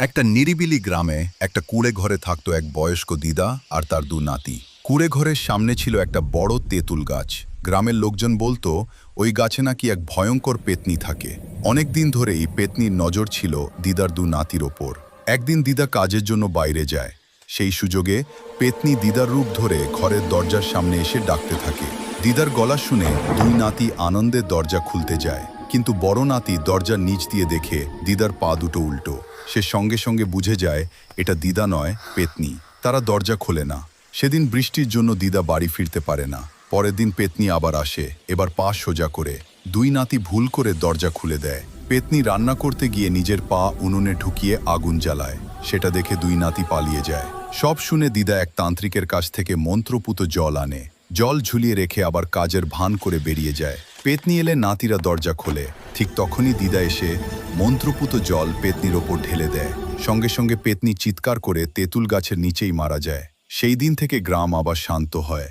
একটা নিরিবিলি গ্রামে একটা কুড়ে ঘরে থাকতো এক বয়স্ক দিদা আর তার দু নাতি। কুড়ে ঘরের সামনে ছিল একটা বড় তেঁতুল গাছ। গ্রামের লোকজন বলতো, ওই গাছে নাকি এক ভয়ঙ্কর পেতনি থাকে। অনেক দিন ধরেই পেতনির নজর ছিল দিদার দু নাতির ওপর। একদিন দিদা কাজের জন্য বাইরে যায়। সেই সুযোগে পেতনি দিদার রূপ ধরে ঘরের দরজার সামনে এসে ডাকতে থাকে। দিদার গলা শুনে দুই নাতি আনন্দে দরজা খুলতে যায়। কিন্তু বড় নাতি দরজার নিচ দিয়ে দেখে দিদার পা দুটো উল্টো। সে সঙ্গে সঙ্গে বুঝে যায়, এটা দিদা নয়, পেতনি। তারা দরজা খোলে না। সেদিন বৃষ্টির জন্য দিদা বাড়ি ফিরতে পারে না। পরের দিন পেতনি আবার আসে, এবার পা সোজা করে। দুই নাতি ভুল করে দরজা খুলে দেয়। পেতনি রান্না করতে গিয়ে নিজের পা উনুনে ঢুকিয়ে আগুন জ্বালায়। সেটা দেখে দুই নাতি পালিয়ে যায়। সব শুনে দিদা এক তান্ত্রিকের কাছ থেকে মন্ত্রপুত জল আনে। জল ঝুলিয়ে রেখে আবার কাজের ভান করে বেরিয়ে যায়। পেতনি এলে নাতিরা দরজা খোলে। ঠিক তখনই দিদা এসে মন্ত্রপুত জল পেতনির ওপর ঢেলে দেয়। সঙ্গে সঙ্গে পেতনি চিৎকার করে তেঁতুল গাছের নিচেই মারা যায়। সেই দিন থেকে গ্রাম আবার শান্ত হয়।